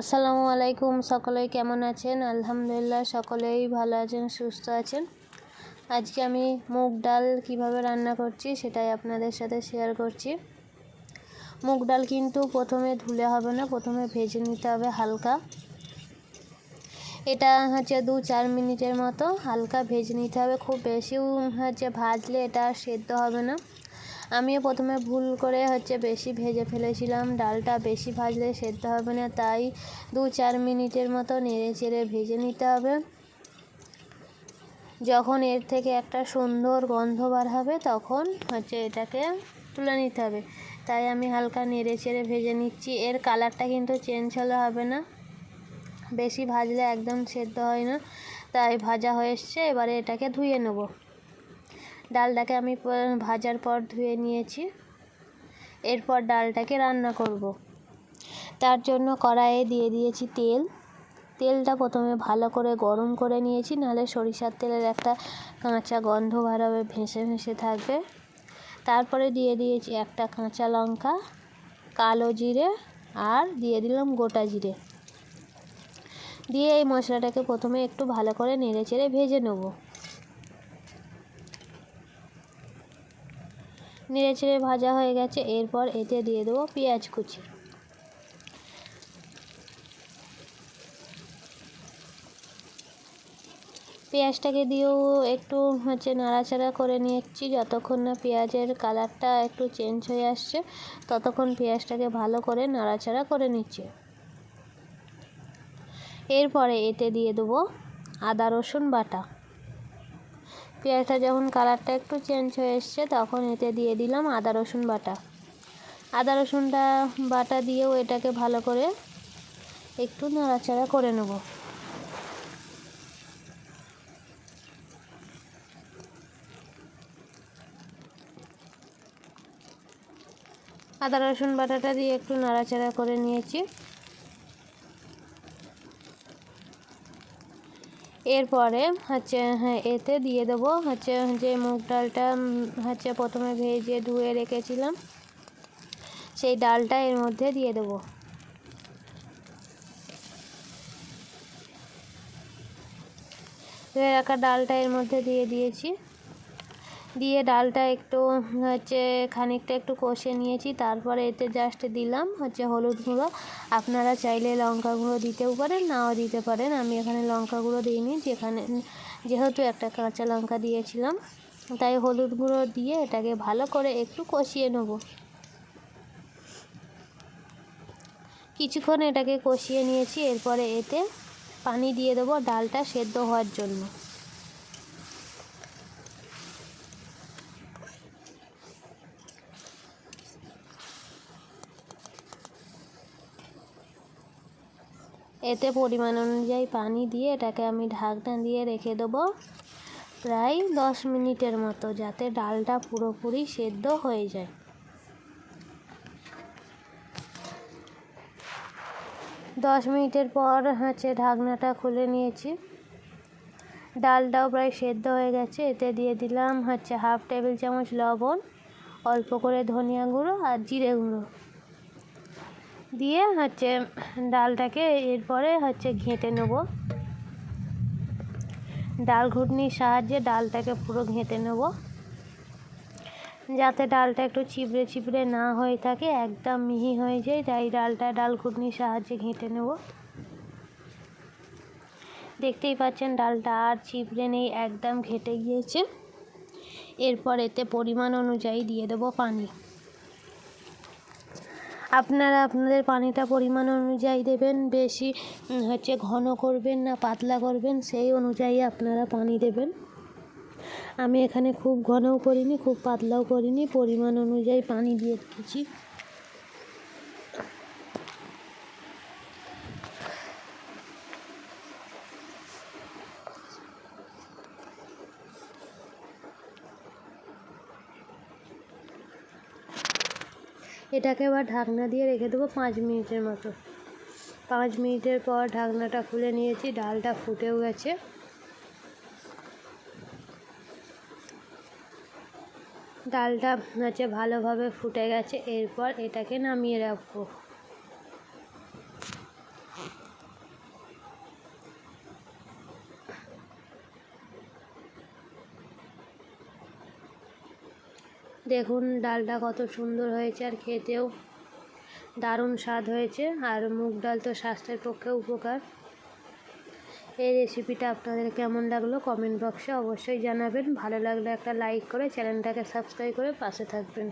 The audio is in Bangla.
আসসালামু আলাইকুম সকলেই কেমন আছেন? আলহামদুলিল্লাহ, সকলেই ভালো আছেন, সুস্থ আছেন। আজকে আমি মুগ ডাল কীভাবে রান্না করছি সেটাই আপনাদের সাথে শেয়ার করছি। মুগ ডাল কিন্তু প্রথমে ধুলে হবে না, প্রথমে ভেজে নিতে হবে হালকা। এটা হচ্ছে দু চার মিনিটের মতো হালকা ভেজে নিতে হবে। খুব বেশিও হচ্ছে ভাজলে এটা সেদ্ধ হবে না। আমিও প্রথমে ভুল করে হচ্ছে বেশি ভেজে ফেলেছিলাম, ডালটা বেশি ভাজলে সেদ্ধ হবে না, তাই দু চার মিনিটের মতো নেড়ে চেড়ে ভেজে নিতে হবে। যখন এর থেকে একটা সুন্দর গন্ধ বার হবে, তখন হচ্ছে এটাকে তুলে নিতে হবে। তাই আমি হালকা নেড়ে চেড়ে ভেজে নিচ্ছি। এর কালারটা কিন্তু চেঞ্জ হলে হবে না। বেশি ভাজলে একদম সেদ্ধ হয় না। তাই ভাজা হয়ে এসছে, এবারে এটাকে ধুয়ে নেব। ডালটাকে আমি ভাজার পর ধুয়ে নিয়েছি। এরপর ডালটাকে রান্না করব। তার জন্য কড়াইয়ে দিয়ে দিয়েছি তেল। তেলটা প্রথমে ভালো করে গরম করে নিয়েছি, নাহলে সরিষার তেলের একটা কাঁচা গন্ধ ভারবে ভেসে ভেসে থাকবে। তারপরে দিয়ে দিয়েছি একটা কাঁচা লঙ্কা, কালো জিরে আর দিয়ে দিলাম গোটা জিরে। দিয়ে এই মশলাটাকে প্রথমে একটু ভালো করে নেড়ে চেড়ে ভেজে নেব। নেড়ে চেড়ে ভাজা হয়ে গেছে। এরপর এতে দিয়ে দেবো পেঁয়াজ কুচি। পেঁয়াজটাকে দিয়েও একটু হচ্ছে নাড়াচাড়া করে নিচ্ছি, যতক্ষণ না পেঁয়াজের কালারটা একটু চেঞ্জ হয়ে আসছে, ততক্ষণ পেঁয়াজটাকে ভালো করে নাড়াচাড়া করে নিচ্ছি। এরপরে এতে দিয়ে দেবো আদা রসুন বাটা। পেঁয়াজটা যখন কালারটা একটু চেঞ্জ হয়ে এসছে, তখন এতে দিয়ে দিলাম আদা, রসুন বাটা। আদা রসুনটা বাটা দিয়েও এটাকে ভালো করে একটু নাড়াচাড়া করে নেব। আদা, রসুন বাটাটা দিয়ে একটু নাড়াচাড়া করে নিয়েছি। এরপরে হচ্ছে হ্যাঁ এতে দিয়ে দেবো হচ্ছে যে মুগ ডালটা হচ্ছে প্রথমে ভেজে ধুয়ে রেখেছিলাম। সেই ডালটা এর মধ্যে দিয়ে দেবো। রাখা ডালটা এর মধ্যে দিয়ে দিয়েছি। দিয়ে ডালটা একটু হচ্ছে খানিকটা একটু কষে নিয়েছি, তারপরে এতে জাস্ট দিলাম হচ্ছে হলুদ গুঁড়ো। আপনারা চাইলে লঙ্কা গুঁড়ো দিতেও পারেন, নাও দিতে পারেন। আমি এখানে লঙ্কা গুঁড়ো দিইনি, যেখানে যেহেতু একটা কাঁচা লঙ্কা দিয়েছিলাম, তাই হলুদ গুঁড়ো দিয়ে এটাকে ভালো করে একটু কষিয়ে নেব। কিছুক্ষণ এটাকে কষিয়ে নিয়েছি, এরপরে এতে পানি দিয়ে দেবো ডালটা সেদ্ধ হওয়ার জন্য। এতে পরিমাণ অনুযায়ী পানি দিয়ে এটাকে আমি ঢাকনা দিয়ে রেখে দেবো প্রায় দশ মিনিটের মতো, যাতে ডালটা পুরোপুরি সেদ্ধ হয়ে যায়। দশ মিনিটের পর হচ্ছে ঢাকনাটা খুলে নিয়েছি। ডালটাও প্রায় সেদ্ধ হয়ে গেছে। এতে দিয়ে দিলাম হচ্ছে হাফ টেবিল চামচ লবণ, অল্প করে ধনিয়া গুঁড়ো আর জিরে গুঁড়ো। দিয়ে হচ্ছে ডালটাকে এরপরে হচ্ছে ঘেঁটে নেব। ডাল ঘুটনির সাহায্যে ডালটাকে পুরো ঘেঁটে নেব। যাতে ডালটা একটু চিবড়ে চিবড়ে না হয়ে থাকে, একদম মিহি হয়ে যায়, তাই ডালটা ডাল ঘুটনির সাহায্যে ঘেঁটে নেব। দেখতেই পাচ্ছেন ডালটা আর চিবড়ে নেই, একদম ঘেটে গিয়েছে। এরপর এতে পরিমাণ অনুযায়ী দিয়ে দেবো পানি। আপনারা আপনাদের পানিটা পরিমাণ অনুযায়ী দেবেন, বেশি হচ্ছে ঘন করবেন না, পাতলা করবেন, সেই অনুযায়ী আপনারা পানি দেবেন। আমি এখানে খুব ঘনও করিনি, খুব পাতলাও করিনি, পরিমাণ অনুযায়ী পানি দিয়ে দিয়েছি। এটাকে এবার ঢাকনা দিয়ে রেখে দেবো পাঁচ মিনিটের মতো। পাঁচ মিনিটের পর ঢাকনাটা খুলে নিয়েছি, ডালটা ফুটেও গেছে। ডালটা হচ্ছে ভালোভাবে ফুটে গেছে, এরপর এটাকে নামিয়ে রাখব। দেখুন, ডালটা কত সুন্দর হয়েছে আর খেতেও দারুণ স্বাদ হয়েছে। আর মুগ ডাল তো স্বাস্থ্যের পক্ষে উপকার। এই রেসিপিটা আপনাদের কেমন লাগল কমেন্ট বক্সে অবশ্যই জানাবেন। ভালো লাগলে একটা লাইক করে চ্যানেলটাকে সাবস্ক্রাইব করে পাশে থাকবেন।